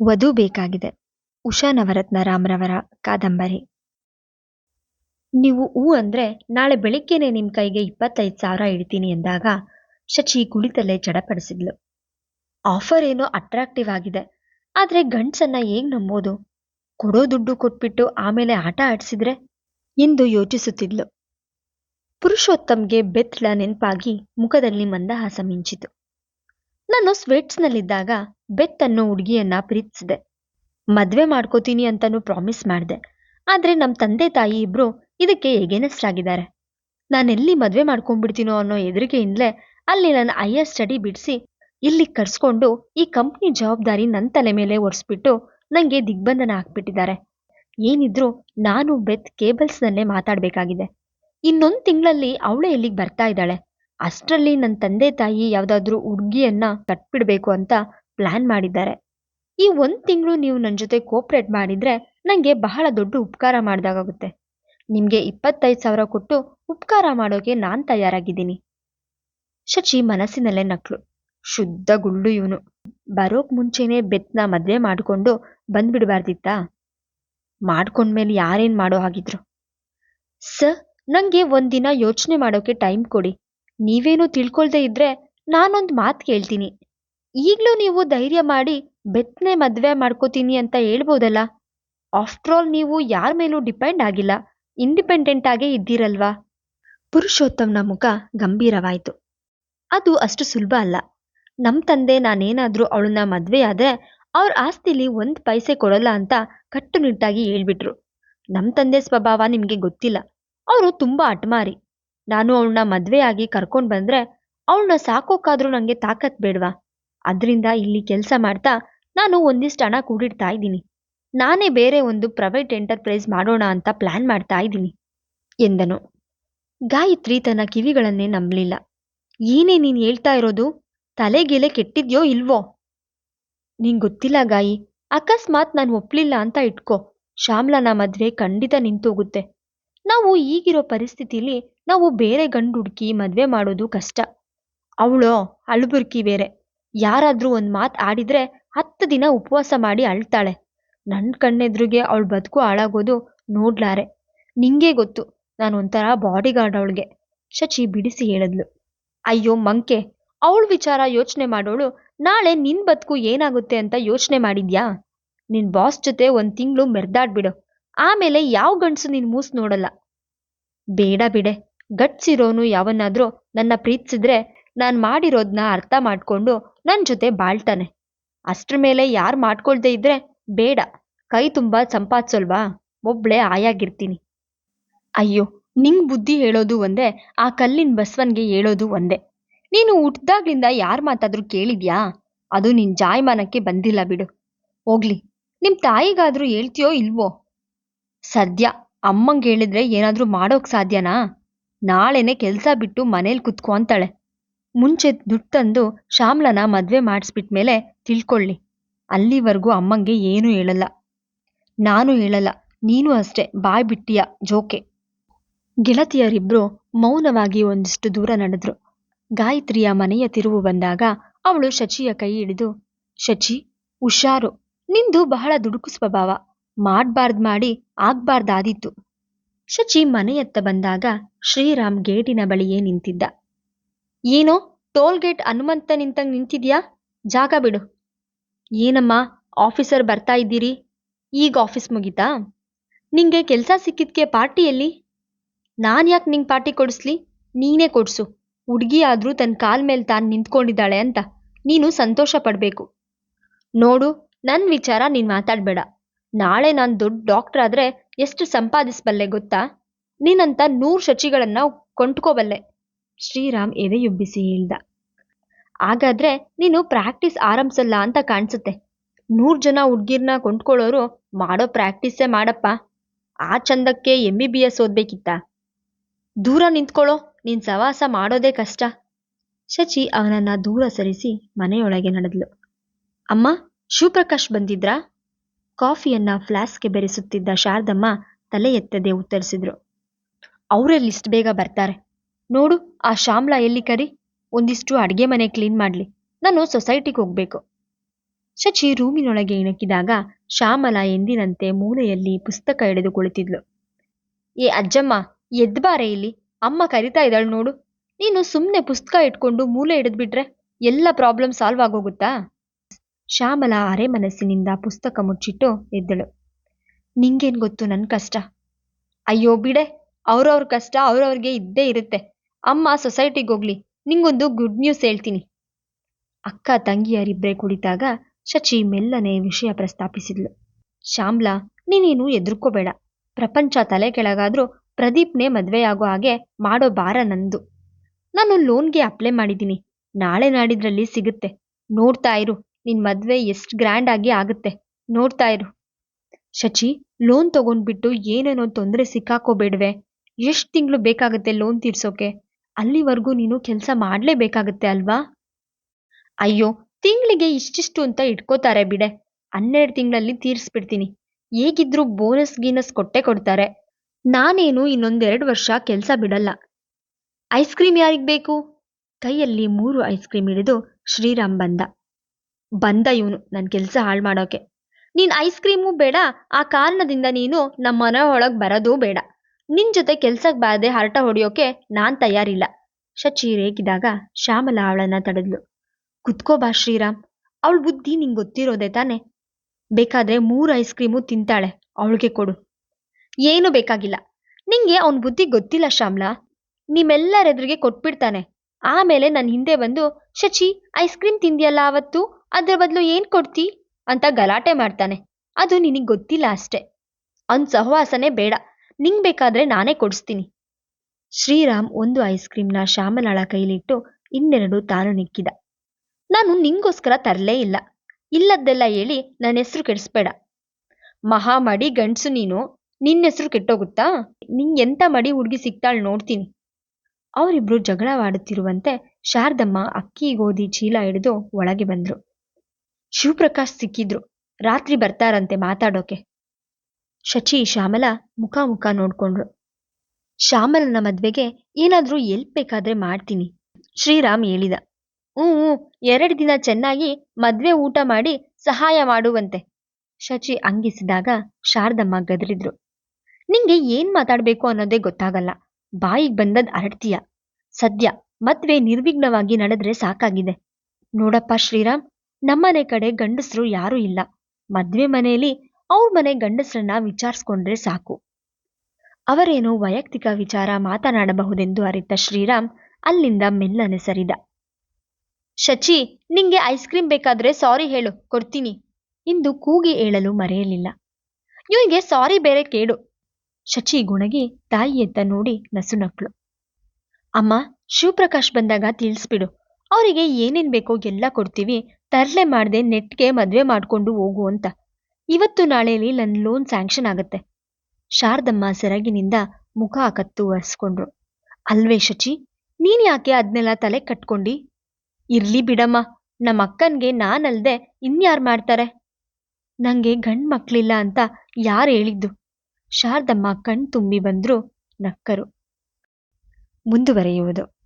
ವಧು ಬೇಕಾಗಿದೆ. ಉಷಾ ನವರತ್ನ ರಾಮ್ರವರ ಕಾದಂಬರಿ. ನೀವು ಹೂ ಅಂದ್ರೆ ನಾಳೆ ಬೆಳಿಗ್ಗೆನೆ ನಿಮ್ ಕೈಗೆ ಇಪ್ಪತ್ತೈದು ಸಾವಿರ ಇಡ್ತೀನಿ ಎಂದಾಗ ಶಚಿ ಕುಳಿತಲ್ಲೇ ಜಡಪಡಿಸಿದ್ಲು ಆಫರ್ ಏನೋ ಅಟ್ರಾಕ್ಟಿವ್ ಆಗಿದೆ. ಆದ್ರೆ ಗಂಡ್ಸನ್ನ ಹೇಗ್ ನಂಬೋದು? ಕೊಡೋ ದುಡ್ಡು ಕೊಟ್ಬಿಟ್ಟು ಆಮೇಲೆ ಆಟ ಆಡಿಸಿದ್ರೆ? ಎಂದು ಯೋಚಿಸುತ್ತಿದ್ಲು. ಪುರುಷೋತ್ತಮ್ಗೆ ಬೆತ್ಲ ನೆನಪಾಗಿ ಮುಖದಲ್ಲಿ ಮಂದಹಾಸ ಮಿಂಚಿತು. ನಾನು ಸ್ವೆಟ್ಸ್ನಲ್ಲಿದ್ದಾಗ ಬೆತ್ ಅನ್ನೋ ಹುಡುಗಿಯನ್ನ ಪ್ರೀತಿಸಿದೆ. ಮದ್ವೆ ಮಾಡ್ಕೋತೀನಿ ಅಂತಾನು ಪ್ರಾಮಿಸ್ ಮಾಡಿದೆ. ಆದ್ರೆ ನಮ್ಮ ತಂದೆ ತಾಯಿ ಇಬ್ರು ಇದಕ್ಕೆ ಎಗೇನೆಸ್ಟ್ ಆಗಿದ್ದಾರೆ. ನಾನೆಲ್ಲಿ ಮದ್ವೆ ಮಾಡ್ಕೊಂಡ್ಬಿಡ್ತೀನೋ ಅನ್ನೋ ಹೆದರಿಕೆಯಿಂದಲೇ ಅಲ್ಲಿ ನನ್ನ ಹೈಯರ್ ಸ್ಟಡಿ ಬಿಡಿಸಿ ಇಲ್ಲಿ ಕರ್ಸ್ಕೊಂಡು ಈ ಕಂಪ್ನಿ ಜವಾಬ್ದಾರಿ ನನ್ನ ತಲೆ ಮೇಲೆ ಒರೆಸ್ಬಿಟ್ಟು ನಂಗೆ ದಿಗ್ಬಂಧನ ಹಾಕ್ಬಿಟ್ಟಿದ್ದಾರೆ. ಏನಿದ್ರು ನಾನು ಬೆತ್ ಕೇಬಲ್ಸ್ನಲ್ಲೇ ಮಾತಾಡ್ಬೇಕಾಗಿದೆ. ಇನ್ನೊಂದು ತಿಂಗಳಲ್ಲಿ ಅವಳೇ ಇಲ್ಲಿಗೆ ಬರ್ತಾ ಇದ್ದಾಳೆ. ಅಷ್ಟರಲ್ಲಿ ನನ್ನ ತಂದೆ ತಾಯಿ ಯಾವ್ದಾದ್ರೂ ಹುಡ್ಗಿಯನ್ನ ಕಟ್ಬಿಡ್ಬೇಕು ಅಂತ ಪ್ಲಾನ್ ಮಾಡಿದ್ದಾರೆ. ಈ ಒಂದ್ ತಿಂಗಳು ನೀವು ನನ್ನ ಜೊತೆ ಕೋಪ್ರೇಟ್ ಮಾಡಿದ್ರೆ ನಂಗೆ ಬಹಳ ದೊಡ್ಡ ಉಪಕಾರ ಮಾಡ್ದಾಗುತ್ತೆ ನಿಮ್ಗೆ ಇಪ್ಪತ್ತೈದು ಸಾವಿರ ಕೊಟ್ಟು ಉಪಕಾರ ಮಾಡೋಕೆ ನಾನ್ ತಯಾರಾಗಿದ್ದೀನಿ. ಶಚಿ ಮನಸ್ಸಿನಲ್ಲೇ ನಕ್ಳು. ಶುದ್ಧ ಗುಳ್ಳು ಇವನು. ಬರೋಕ್ ಮುಂಚೆನೆ ಬೆತ್ನ ಮದ್ವೆ ಮಾಡ್ಕೊಂಡು ಬಂದ್ಬಿಡಬಾರ್ದಿತ್ತಾ? ಮಾಡ್ಕೊಂಡ್ಮೇಲೆ ಯಾರೇನ್ ಮಾಡೋ ಹಾಗಿದ್ರು. ಸರ್ ನಂಗೆ ಒಂದಿನ ಯೋಚನೆ ಮಾಡೋಕೆ ಟೈಮ್ ಕೊಡಿ. ನೀವೇನು ತಿಳ್ಕೊಳ್ದೇ ಇದ್ರೆ ನಾನೊಂದು ಮಾತು ಕೇಳ್ತೀನಿ. ಈಗಲೂ ನೀವು ಧೈರ್ಯ ಮಾಡಿ ಬೆತ್ತನೆ ಮದುವೆ ಮಾಡ್ಕೋತೀನಿ ಅಂತ ಹೇಳ್ಬೋದಲ್ಲ? ಆಫ್ಟರ್ ಆಲ್ ನೀವು ಯಾರ ಮೇಲೂ ಡಿಪೆಂಡ್ ಆಗಿಲ್ಲ. ಇಂಡಿಪೆಂಡೆಂಟ್ ಆಗೇ ಇದ್ದೀರಲ್ವಾ? ಪುರುಷೋತ್ತಮ್ನ ಮುಖ ಗಂಭೀರವಾಯಿತು. ಅದು ಅಷ್ಟು ಸುಲಭ ಅಲ್ಲ. ನಮ್ಮ ತಂದೆ ನಾನೇನಾದರೂ ಅವಳನ್ನ ಮದುವೆಯಾದರೆ ಅವ್ರ ಆಸ್ತಿಲಿ ಒಂದು ಪೈಸೆ ಕೊಡಲ್ಲ ಅಂತ ಕಟ್ಟುನಿಟ್ಟಾಗಿ ಹೇಳ್ಬಿಟ್ರು. ನಮ್ಮ ತಂದೆ ಸ್ವಭಾವ ನಿಮಗೆ ಗೊತ್ತಿಲ್ಲ. ಅವರು ತುಂಬಾ ಅಟ್ಮಾರಿ. ನಾನು ಅವಳನ್ನ ಮದುವೆಯಾಗಿ ಬಂದರೆ ಬಂದ್ರೆ ಅವಳನ್ನ ಸಾಕೋಕ್ಕಾದ್ರೂ ನನಗೆ ತಾಕತ್ ಬೇಡವಾ? ಅದರಿಂದ ಇಲ್ಲಿ ಕೆಲಸ ಮಾಡ್ತಾ ನಾನು ಒಂದಿಷ್ಟು ಹಣ ಕೂಡಿಡ್ತಾ ಇದ್ದೀನಿ. ನಾನೇ ಬೇರೆ ಒಂದು ಪ್ರೈವೇಟ್ ಎಂಟರ್ಪ್ರೈಸ್ ಮಾಡೋಣ ಅಂತ ಪ್ಲಾನ್ ಮಾಡ್ತಾ ಇದ್ದೀನಿ, ಎಂದನು. ಗಾಯತ್ರಿ ತನ್ನ ಕಿವಿಗಳನ್ನೇ ನಂಬಲಿಲ್ಲ. ಏನೇ ನೀನು ಹೇಳ್ತಾ ಇರೋದು? ತಲೆಗೆಲೆ ಕೆಟ್ಟಿದ್ಯೋ ಇಲ್ವೋ? ನಿಂಗ್ ಗೊತ್ತಿಲ್ಲ ಗಾಯಿ. ಅಕಸ್ಮಾತ್ ನಾನು ಒಪ್ಲಿಲ್ಲ ಅಂತ ಇಟ್ಕೋ. ಶ್ಯಾಮ್ಲನ ಮದ್ವೆ ಖಂಡಿತ ನಿಂತೋಗುತ್ತೆ. ನಾವು ಈಗಿರೋ ಪರಿಸ್ಥಿತಿಲಿ ನಾವು ಬೇರೆ ಗಂಡು ಹುಡುಕಿ ಮದ್ವೆ ಮಾಡೋದು ಕಷ್ಟ. ಅವಳೋ, ಅಳುಬುರ್ಕಿ ಬೇರೆ. ಯಾರಾದ್ರೂ ಒಂದ್ ಮಾತ್ ಆಡಿದ್ರೆ ಹತ್ತು ದಿನ ಉಪವಾಸ ಮಾಡಿ ಅಳ್ತಾಳೆ. ನನ್ ಕಣ್ಣೆದ್ರಿಗೆ ಅವಳ ಬದುಕು ಹಾಳಾಗೋದು ನೋಡ್ಲಾರೆ. ನಿಂಗೆ ಗೊತ್ತು, ನಾನು ಒಂಥರ ಬಾಡಿಗಾರ್ಡ್ ಅವಳಿಗೆ. ಶಚಿ ಬಿಡಿಸಿ ಹೇಳಿದ್ಲು. ಅಯ್ಯೋ ಮಂಕೆ, ಅವಳ ವಿಚಾರ ಯೋಚನೆ ಮಾಡೋಳು ನಾಳೆ ನಿನ್ ಬದುಕು ಏನಾಗುತ್ತೆ ಅಂತ ಯೋಚನೆ ಮಾಡಿದ್ಯಾ? ನಿನ್ ಬಾಸ್ ಜೊತೆ ಒಂದ್ ತಿಂಗಳು ಮೆರ್ದಾಡ್ಬಿಡು. ಆಮೇಲೆ ಯಾವ ಗಂಡಸು ನೀನ್ ಮೂಸ್ ನೋಡಲ್ಲ? ಬೇಡ ಬಿಡೆ. ಗಟ್ಸಿರೋನು ಯಾವನ್ನಾದ್ರೂ ನನ್ನ ಪ್ರೀತಿಸಿದ್ರೆ ನಾನ್ ಮಾಡಿರೋದ್ನ ಅರ್ಥ ಮಾಡ್ಕೊಂಡು ನನ್ ಜೊತೆ ಬಾಳ್ತಾನೆ. ಅಷ್ಟ್ರ ಮೇಲೆ ಯಾರ್ ಮಾಡ್ಕೊಳ್ದೇ ಇದ್ರೆ ಬೇಡ. ಕೈ ತುಂಬಾ ಸಂಪಾದಿಸೋಲ್ವಾ ಒಬ್ಳೆ ಆಯಾಗಿರ್ತೀನಿ. ಅಯ್ಯೋ, ನಿಂಗ್ ಬುದ್ಧಿ ಹೇಳೋದು ಒಂದೇ, ಆ ಕಲ್ಲಿನ ಬಸವನ್ಗೆ ಹೇಳೋದು ಒಂದೇ. ನೀನು ಹುಟ್ದಾಗ್ಲಿಂದ ಯಾರ್ ಮಾತಾದ್ರೂ ಕೇಳಿದ್ಯಾ? ಅದು ನಿನ್ ಜಾಯಮಾನಕ್ಕೆ ಬಂದಿಲ್ಲ ಬಿಡು. ಹೋಗ್ಲಿ. ನಿಮ್ ತಾಯಿಗಾದ್ರೂ ಹೇಳ್ತೀಯೋ ಇಲ್ವೋ? ಸದ್ಯ ಅಮ್ಮಂಗೆ ಹೇಳಿದ್ರೆ ಏನಾದ್ರೂ ಮಾಡೋಕ್ ಸಾಧ್ಯನಾ? ನಾಳೆನೆ ಕೆಲ್ಸ ಬಿಟ್ಟು ಮನೇಲಿ ಕುತ್ಕೋ ಅಂತಾಳೆ. ಮುಂಚೆ ದುಡ್ಡು ತಂದು ಶ್ಯಾಮ್ಲನ ಮದ್ವೆ ಮಾಡಿಸ್ಬಿಟ್ಮೇಲೆ ತಿಳ್ಕೊಳ್ಳಿ ಅಲ್ಲಿವರೆಗೂ ಅಮ್ಮಂಗೆ ಏನೂ ಹೇಳಲ್ಲ. ನಾನು ಹೇಳಲ್ಲ, ನೀನು ಅಷ್ಟೇ, ಬಾಯ್ ಬಿಟ್ಟಿಯ ಜೋಕೆ? ಗೆಳತಿಯರಿಬ್ರು ಮೌನವಾಗಿ ಒಂದಿಷ್ಟು ದೂರ ನಡೆದ್ರು. ಗಾಯತ್ರಿಯ ಮನೆಯ ತಿರುವು ಬಂದಾಗ ಅವಳು ಶಚಿಯ ಕೈ ಹಿಡಿದು, ಶಚಿ, ಹುಷಾರು. ನಿಂದು ಬಹಳ ದುಡುಕು ಸ್ವಭಾವ. ಮಾಡ್ಬಾರ್ದ್ ಮಾಡಿ ಆಗ್ಬಾರ್ದಾದೀತು. ಶಚಿ ಮನೆಯತ್ತ ಬಂದಾಗ ಶ್ರೀರಾಮ್ ಗೇಟಿನ ಬಳಿಯೇ ನಿಂತಿದ್ದ. ಏನೋ ಟೋಲ್ ಗೇಟ್ ಹನುಮಂತ ನಿಂತಂಗ್ ನಿಂತಿದ್ಯಾ? ಜಾಗ ಬಿಡು. ಏನಮ್ಮ, ಆಫೀಸರ್ ಬರ್ತಾ ಇದ್ದೀರಿ? ಈಗ ಆಫೀಸ್ ಮುಗೀತಾ? ನಿಂಗೆ ಕೆಲಸ ಸಿಕ್ಕಿದ್ಕೆ ಪಾರ್ಟಿ ಎಲ್ಲಿ? ನಾನ್ ಯಾಕೆ ನಿಂಗೆ ಪಾರ್ಟಿ ಕೊಡಿಸ್ಲಿ? ನೀನೇ ಕೊಡ್ಸು. ಹುಡ್ಗಿ ಆದ್ರೂ ತನ್ನ ಕಾಲ್ ಮೇಲೆ ತಾನು ನಿಂತ್ಕೊಂಡಿದ್ದಾಳೆ ಅಂತ ನೀನು ಸಂತೋಷ ಪಡಬೇಕು. ನೋಡು ನನ್ನ ವಿಚಾರ ನೀನು ಮಾತಾಡ್ಬೇಡ. ನಾಳೆ ನಾನ್ ದೊಡ್ಡ ಡಾಕ್ಟರ್ ಆದ್ರೆ ಎಷ್ಟು ಸಂಪಾದಿಸ್ಬಲ್ಲೆ ಗೊತ್ತಾ? ನೀನಂತ ನೂರ್ ಶಚಿಗಳನ್ನ ಕೊಂಡ್ಕೋಬಲ್ಲೆ. ಶ್ರೀರಾಮ್ ಎದೆಯುಬ್ಬಿಸಿ ಹೇಳ್ದ. ಹಾಗಾದ್ರೆ ನೀನು ಪ್ರಾಕ್ಟೀಸ್ ಆರಂಭಿಸಲ್ಲ ಅಂತ ಕಾಣಿಸುತ್ತೆ. ನೂರ್ ಜನ ಹುಡ್ಗಿರ್ನ ಕೊಂಡ್ಕೊಳ್ಳೋರು ಮಾಡೋ ಪ್ರಾಕ್ಟೀಸೇ ಮಾಡಪ್ಪ. ಆ ಚಂದಕ್ಕೆ ಎಂ ಬಿ ಬಿ ಎಸ್ ಓದ್ಬೇಕಿತ್ತ? ದೂರ ನಿಂತ್ಕೊಳ್ಳೋ ನೀನ್ ಸವಾಸ ಮಾಡೋದೇ ಕಷ್ಟ. ಶಚಿ ಅವನನ್ನ ದೂರ ಸರಿಸಿ ಮನೆಯೊಳಗೆ ನಡೆದ್ಲು. ಅಮ್ಮ, ಶಿವಪ್ರಕಾಶ್ ಬಂದಿದ್ರಾ? ಕಾಫಿಯನ್ನ ಫ್ಲಾಸ್ಕ್ಗೆ ಬೆರೆಸುತ್ತಿದ್ದ ಶಾರದಮ್ಮ ತಲೆ ಎತ್ತದೆ ಉತ್ತರಿಸಿದ್ರು. ಅವರಲ್ಲಿ ಇಷ್ಟು ಬೇಗ ಬರ್ತಾರೆ. ನೋಡು, ಆ ಶ್ಯಾಮ್ಲ ಎಲ್ಲಿ ಕರಿ? ಒಂದಿಷ್ಟು ಅಡಿಗೆ ಮನೆ ಕ್ಲೀನ್ ಮಾಡ್ಲಿ. ನಾನು ಸೊಸೈಟಿಗೆ ಹೋಗ್ಬೇಕು. ಶಚಿ ರೂಮಿನೊಳಗೆ ಇಣುಕಿದಾಗ ಶ್ಯಾಮಲ ಎಂದಿನಂತೆ ಮೂಲೆಯಲ್ಲಿ ಪುಸ್ತಕ ಹಿಡಿದು ಕುಳಿತಿದ್ಲು. ಏ ಅಜ್ಜಮ್ಮ ಎದ್ಬಾರೆ ಇಲ್ಲಿ. ಅಮ್ಮ ಕರಿತಾ ಇದ್ದಾಳು ನೋಡು. ನೀನು ಸುಮ್ಮನೆ ಪುಸ್ತಕ ಇಟ್ಕೊಂಡು ಮೂಲೆ ಹಿಡಿದ್ಬಿಟ್ರೆ ಎಲ್ಲ ಪ್ರಾಬ್ಲಮ್ ಸಾಲ್ವ್ ಆಗೋಗುತ್ತಾ? ಶ್ಯಾಮಲ ಅರೆ ಮನಸ್ಸಿನಿಂದ ಪುಸ್ತಕ ಮುಚ್ಚಿಟ್ಟು ಎದ್ದಳು. ನಿಂಗೇನ್ ಗೊತ್ತು ನನ್ನ ಕಷ್ಟ? ಅಯ್ಯೋ ಬಿಡೆ, ಅವ್ರವ್ರ ಕಷ್ಟ ಅವ್ರವ್ರಿಗೆ ಇದ್ದೇ ಇರುತ್ತೆ. ಅಮ್ಮ ಸೊಸೈಟಿಗೆ ಹೋಗ್ಲಿ, ನಿಂಗೊಂದು ಗುಡ್ ನ್ಯೂಸ್ ಹೇಳ್ತೀನಿ. ಅಕ್ಕ ತಂಗಿಯರಿಬ್ಬರೇ ಕುಳಿತಾಗ ಶಚಿ ಮೆಲ್ಲನೆ ವಿಷಯ ಪ್ರಸ್ತಾಪಿಸಿದ್ಲು. ಶ್ಯಾಮ್ಲಾ, ನೀನೇನು ಎದುರ್ಕೋಬೇಡ. ಪ್ರಪಂಚ ತಲೆ ಕೆಳಗಾದ್ರೂ ಪ್ರದೀಪ್ನೇ ಮದ್ವೆಯಾಗೋ ಹಾಗೆ ಮಾಡೋ ಭಾರ ನಂದು. ನಾನು ಲೋನ್ಗೆ ಅಪ್ಲೈ ಮಾಡಿದ್ದೀನಿ. ನಾಳೆ ನಾಡಿದ್ರಲ್ಲಿ ಸಿಗುತ್ತೆ. ನೋಡ್ತಾ ಇರು. ನಿನ್ ಮದ್ವೆ ಎಷ್ಟು ಗ್ರ್ಯಾಂಡ್ ಆಗಿ ಆಗುತ್ತೆ. ನೋಡ್ತಾ ಇರು. ಶಚಿ ಲೋನ್ ತಗೊಂಡ್ಬಿಟ್ಟು ಏನೇನೋ ತೊಂದರೆ ಸಿಕ್ಕಾಕೋಬೇಡ್ವೆ. ಎಷ್ಟು ತಿಂಗಳು ಬೇಕಾಗುತ್ತೆ ಲೋನ್ ತೀರ್ಸೋಕೆ? ಅಲ್ಲಿವರೆಗೂ ನೀನು ಕೆಲಸ ಮಾಡಲೇಬೇಕಾಗತ್ತೆ ಅಲ್ವಾ? ಅಯ್ಯೋ, ತಿಂಗಳಿಗೆ ಇಷ್ಟಿಷ್ಟು ಅಂತ ಇಟ್ಕೋತಾರೆ ಬಿಡೆ. ಹನ್ನೆರಡು ತಿಂಗಳಲ್ಲಿ ತೀರಿಸ್ಬಿಡ್ತೀನಿ. ಹೇಗಿದ್ರೂ ಬೋನಸ್ ಗೀನಸ್ ಕೊಟ್ಟೆ ಕೊಡ್ತಾರೆ. ನಾನೇನು ಇನ್ನೊಂದೆರಡು ವರ್ಷ ಕೆಲಸ ಬಿಡಲ್ಲ. ಐಸ್ ಕ್ರೀಮ್ ಯಾರಿಗ್ ಬೇಕು? ಕೈಯಲ್ಲಿ ಮೂರು ಐಸ್ ಕ್ರೀಮ್ ಹಿಡಿದು ಶ್ರೀರಾಮ್ ಬಂದ. ಬಂದ ಇವನು ನನ್ನ ಕೆಲಸ ಹಾಳು ಮಾಡೋಕೆ. ನೀನು ಐಸ್ ಕ್ರೀಮು ಬೇಡ, ಆ ಕಾರಣದಿಂದ ನೀನು ನಮ್ಮ ಮನೆ ಒಳಗೆ ಬರೋದೂ ಬೇಡ. ನಿನ್ನ ಜೊತೆ ಕೆಲ್ಸಕ್ಕೆ ಬಾರದೆ ಹರಟ ಹೊಡೆಯೋಕೆ ನಾನು ತಯಾರಿಲ್ಲ. ಶಚಿ ರೇಗಿದಾಗ ಶ್ಯಾಮಲ ಅವಳನ್ನ ತಡೆದ್ಲು. ಕುತ್ಕೋ ಬಾ ಶ್ರೀರಾಮ್, ಅವಳ ಬುದ್ಧಿ ನಿಂಗೆ ಗೊತ್ತಿರೋದೆ ತಾನೆ. ಬೇಕಾದ್ರೆ ಮೂರು ಐಸ್ ಕ್ರೀಮು ತಿಂತಾಳೆ, ಅವಳಿಗೆ ಕೊಡು. ಏನು ಬೇಕಾಗಿಲ್ಲ. ನಿಂಗೆ ಅವನ ಬುದ್ಧಿ ಗೊತ್ತಿಲ್ಲ ಶ್ಯಾಮ್ಲಾ. ನಿಮ್ಮೆಲ್ಲರೆದುರಿಗೆ ಕೊಟ್ಬಿಡ್ತಾನೆ. ಆಮೇಲೆ ನನ್ನ ಹಿಂದೆ ಬಂದು, ಶಚಿ ಐಸ್ ಕ್ರೀಮ್ ತಿಂದಿಯಲ್ಲ ಅವತ್ತು? ಅದ್ರ ಬದಲು ಏನ್ ಕೊಡ್ತಿ? ಅಂತ ಗಲಾಟೆ ಮಾಡ್ತಾನೆ. ಅದು ನಿನಗೆ ಗೊತ್ತಿಲ್ಲ ಅಷ್ಟೆ. ಅವನ ಸಹವಾಸನೆ ಬೇಡ. ನಿಂಗ್ ಬೇಕಾದ್ರೆ ನಾನೇ ಕೊಡಿಸ್ತೀನಿ. ಶ್ರೀರಾಮ್ ಒಂದು ಐಸ್ ಕ್ರೀಮ್ನ ಶ್ಯಾಮಲಾಳ ಕೈಲಿಟ್ಟು ಇನ್ನೆರಡು ತಾನು ನಿಕ್ಕಿದ ನಾನು ನಿಂಗೋಸ್ಕರ ತರಲೇ ಇಲ್ಲ. ಇಲ್ಲದ್ದೆಲ್ಲ ಹೇಳಿ ನನ್ನ ಹೆಸರು ಕೆಡಿಸ್ಬೇಡ. ಮಹಾ ಮಡಿ ಗಂಡ್ಸು ನೀನು. ನಿನ್ನ ಹೆಸರು ಕೆಟ್ಟೋಗುತ್ತಾ? ನಿಂಗೆ ಎಂತ ಮಡಿ ಹುಡುಗಿ ಸಿಗ್ತಾಳ್ ನೋಡ್ತೀನಿ. ಅವರಿಬ್ರು ಜಗಳವಾಡುತ್ತಿರುವಂತೆ ಶಾರದಮ್ಮ ಅಕ್ಕಿ ಗೋಧಿ ಚೀಲ ಹಿಡಿದು ಒಳಗೆ ಬಂದ್ರು. ಶಿವಪ್ರಕಾಶ್ ಸಿಕ್ಕಿದ್ರು. ರಾತ್ರಿ ಬರ್ತಾರಂತೆ ಮಾತಾಡೋಕೆ. ಶಚಿ, ಶ್ಯಾಮಲ ಮುಖ ಮುಖ ನೋಡ್ಕೊಂಡ್ರು. ಶ್ಯಾಮಲನ ಮದ್ವೆಗೆ ಏನಾದ್ರೂ ಎಲ್ಪ್ ಬೇಕಾದ್ರೆ ಮಾಡ್ತೀನಿ, ಶ್ರೀರಾಮ್ ಹೇಳಿದ. ಹ್ಞೂ ಎರಡು ದಿನ ಚೆನ್ನಾಗಿ ಮದ್ವೆ ಊಟ ಮಾಡಿ ಸಹಾಯ ಮಾಡುವಂತೆ. ಶಚಿ ಅಂಗಿಸಿದಾಗ ಶಾರದಮ್ಮ ಗದರಿದ್ರು. ನಿಂಗೆ ಏನ್ ಮಾತಾಡ್ಬೇಕು ಅನ್ನೋದೇ ಗೊತ್ತಾಗಲ್ಲ. ಬಾಯಿಗೆ ಬಂದದ್ ಅರಡ್ತೀಯ. ಸದ್ಯ ಮದ್ವೆ ನಿರ್ವಿಘ್ನವಾಗಿ ನಡೆದ್ರೆ ಸಾಕಾಗಿದೆ. ನೋಡಪ್ಪ ಶ್ರೀರಾಮ್ ನಮ್ಮನೆ ಕಡೆ ಗಂಡಸರು ಯಾರೂ ಇಲ್ಲ. ಮದ್ವೆ ಮನೆಯಲ್ಲಿ ಅವ್ರ ಮನೆ ಗಂಡಸರನ್ನ ವಿಚಾರಿಸ್ಕೊಂಡ್ರೆ ಸಾಕು. ಅವರೇನೋ ವೈಯಕ್ತಿಕ ವಿಚಾರ ಮಾತನಾಡಬಹುದೆಂದು ಅರಿತ ಶ್ರೀರಾಮ್ ಅಲ್ಲಿಂದ ಮೆಲ್ಲನೆ ಸರಿದ. ಶಚಿ, ನಿಂಗೆ ಐಸ್ ಕ್ರೀಮ್ ಬೇಕಾದ್ರೆ ಸಾರಿ ಹೇಳು, ಕೊಡ್ತೀನಿ. ಇಂದು ಕೂಗಿ ಹೇಳಲು ಮರೆಯಲಿಲ್ಲ. ಇವನಿಗೆ ಸಾರಿ ಬೇರೆ ಕೇಳು ಶಚಿ ಗುಣಗಿ ತಾಯಿಯತ್ತ ನೋಡಿ ನಸುನಕ್ಳು. ಅಮ್ಮ, ಶಿವಪ್ರಕಾಶ್ ಬಂದಾಗ ತಿಳಿಸ್ಬಿಡು. ಅವರಿಗೆ ಏನೇನು ಬೇಕೋ ಎಲ್ಲ ಕೊಡ್ತೀವಿ. ತರಲೆ ಮಾಡದೆ ನೆಟ್ಗೆ ಮದುವೆ ಮಾಡ್ಕೊಂಡು ಹೋಗು ಅಂತ. ಇವತ್ತು ನಾಳೆಯಲ್ಲಿ ನನ್ನ ಲೋನ್ ಸ್ಯಾಂಕ್ಷನ್ ಆಗುತ್ತೆ. ಶಾರದಮ್ಮ ಸೆರಗಿನಿಂದ ಮುಖ ಕತ್ತು ಒರೆಸ್ಕೊಂಡ್ರು. ಅಲ್ವೇ ಶಚಿ, ನೀನು ಯಾಕೆ ಅದನ್ನೆಲ್ಲ ತಲೆ ಕಟ್ಕೊಂಡಿ? ಇರ್ಲಿ ಬಿಡಮ್ಮ ನಮ್ಮ ಅಕ್ಕನಿಗೆ ನಾನಲ್ದೆ ಇನ್ಯಾರ್ ಮಾಡ್ತಾರೆ? ನಂಗೆ ಗಂಡ್ ಮಕ್ಕಳಿಲ್ಲ ಅಂತ ಯಾರು ಹೇಳಿದ್ದು? ಶಾರದಮ್ಮ ಕಣ್ ತುಂಬಿ ಬಂದ್ರು ನಕ್ಕರು. ಮುಂದುವರೆಯುವುದು.